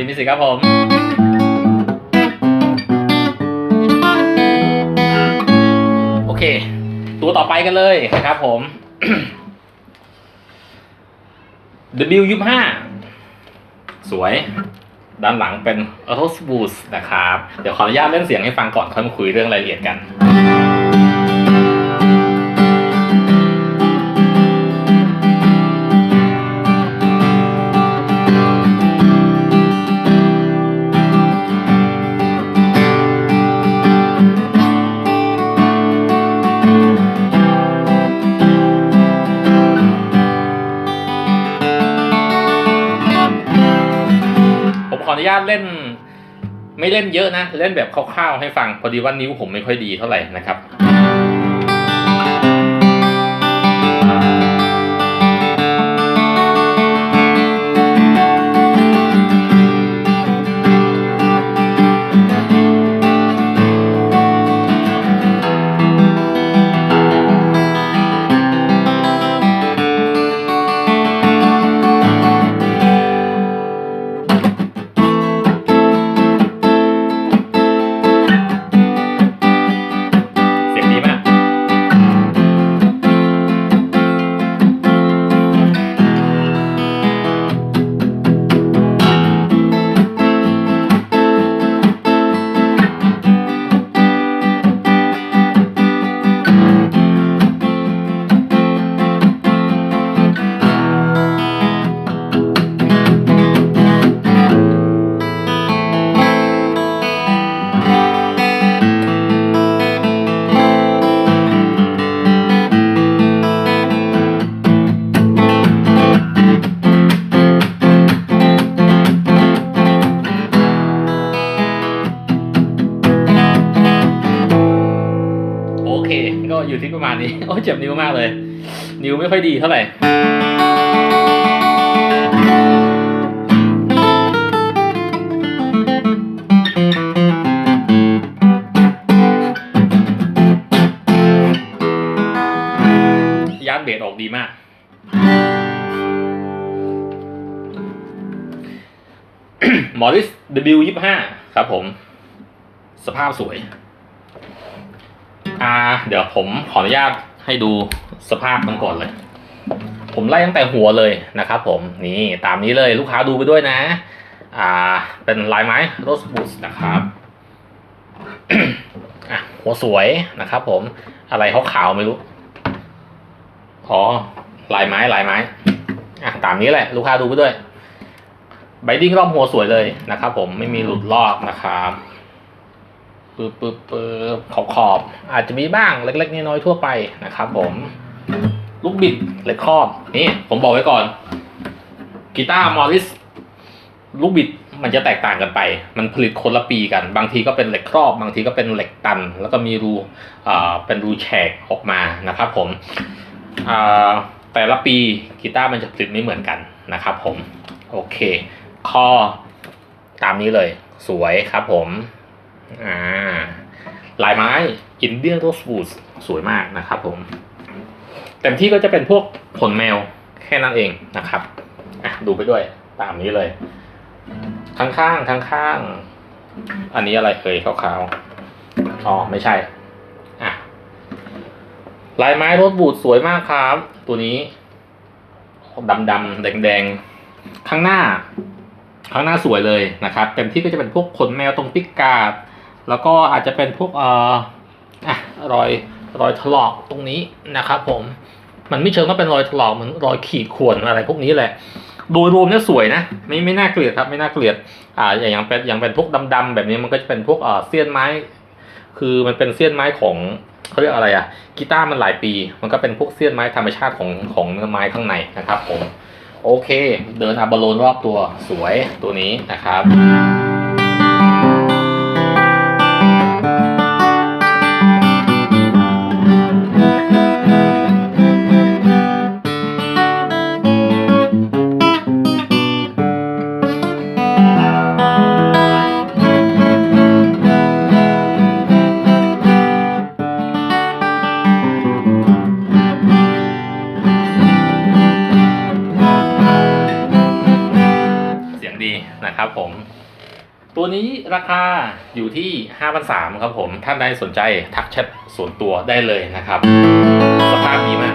ดีมิสิครับผมโอเค ตัวต่อไปกันเลยนะครับผม W ยี่ห้าสวย ด้านหลังเป็น Auto Boost นะครับ เดี๋ยวขออนุญาตเล่นเสียงให้ฟังก่อนค่อยมาคุยเรื่องรายละเอียดกัน ออนุญาตเล่น ไม่เล่นเยอะนะ เล่นแบบคร่าวๆให้ฟัง พอดีว่านิ้วผมไม่ค่อยดีเท่าไหร่นะครับ นิ้วไม่ค่อยดีเท่าไหร่ยานเบสออกดีมาก มอริส W ยี่ห้าครับผม สภาพสวย อ่า เดี๋ยวผมขออนุญาตให้ดู สภาพมันก่อนเลย ผมไล่ตั้งแต่หัวเลยนะครับผมนี่ตามนี้เลยลูกค้าดูไปด้วยนะ อ่า เป็นลายไม้โรสบูสนะครับอะหัวสวยนะครับผมอะไรขาวๆไม่รู้อ๋อลายไม้ลายไม้อะตามนี้แหละ ลูกค้าดูไปด้วยไบดิ้งรอบหัวสวยเลยนะครับผมไม่มีหลุดลอกนะครับปึ๊บปึ๊บปึ๊บขอบขอบๆอาจจะมีบ้างเล็ก ๆ น้อยๆทั่วไปนะครับผม ลูกบิดเหล็กครอบนี่ผมบอกไว้ก่อนกีตาร์มอริสลูกบิดมันจะแตกต่างกันไป มันผลิตคนละปีกัน บางทีก็เป็นเหล็กครอบ บางทีก็เป็นเหล็กตัน แล้วก็มีรูอ่าเป็นรูแฉกออกมานะครับผมอ่าแต่ละปีกีตาร์มันจะผลิตไม่เหมือนกันนะครับผม โอเค ข้อตามนี้เลย สวยครับผม อ่า ลายไม้อินเดียนโรสบูสสวยมากนะครับผม เต็มที่ก็จะเป็นพวกผลแมวแค่นั้นเองนะครับอะดูไปด้วยตามนี้เลย ข้างๆข้างๆอันนี้อะไรเคยขาวๆอ๋อไม่ใช่อะลายไม้รถบูดสวยมากครับ ตัวนี้ดำดำแดงแดงข้างหน้า ข้างหน้าสวยเลยนะครับเต็มที่ก็จะเป็นพวกขนแมวตรงปิกกาดแล้วก็อาจจะเป็นพวกเอ่ออะรอย รอยถลอกตรงนี้นะครับผมมันไม่เชิงว่าเป็นรอยถลอกเหมือนรอยขีดข่วนอะไรพวกนี้แหละ โดยรวมเนี่ยสวยนะไม่ไม่น่าเกลียดครับไม่น่าเกลียดอ่าอย่างอย่างเป็นอย่างเป็นพวกดำๆแบบนี้มันก็จะเป็นพวกเอ่อเสี้ยนไม้ คือมันเป็นเสี้ยนไม้ของเขาเรียกอะไรอะกีตาร์มันหลายปี มันก็เป็นพวกเสี้ยนไม้ธรรมชาติของของเนื้อไม้ข้างในนะครับผมโอเค เดินอาบาโลนรอบตัวสวยตัวนี้นะครับ นะครับผม ตัวนี้ราคาอยู่ที่5,300ครับผม ท่านใดสนใจทักแชทส่วนตัวได้เลยนะครับ สภาพดีมาก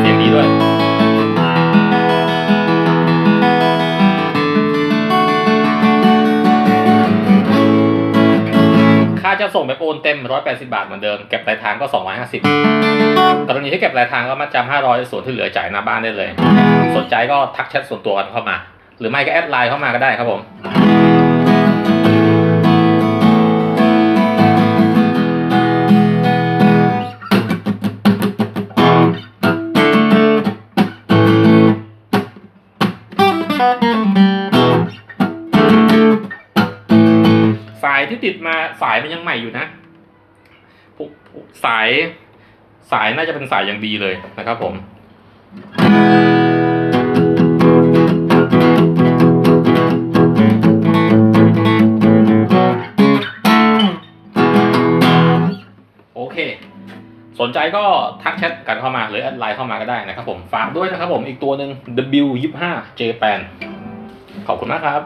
เสียงดีด้วย จะส่งแบบโอนเต็ม 180 บาทเหมือนเดิม เก็บปลายทางก็ 250กรณีที่เก็บปลายทางก็มาจำ500 ส่วนที่เหลือจ่ายหน้าบ้านได้เลย สนใจก็ทักแชทส่วนตัวกันเข้ามา หรือไม่ก็แอดไลน์เข้ามาก็ได้ครับผม ที่ติดมาสายมันยังใหม่อยู่นะสายสายน่าจะเป็นสายอย่างดีเลยนะครับผมโอเค สนใจก็ทักแชทกันเข้ามาหรือแอดไลน์เข้ามาก็ได้นะครับผม ฝากด้วยนะครับผมอีกตัวหนึ่ง W25 Japan ขอบคุณมากครับ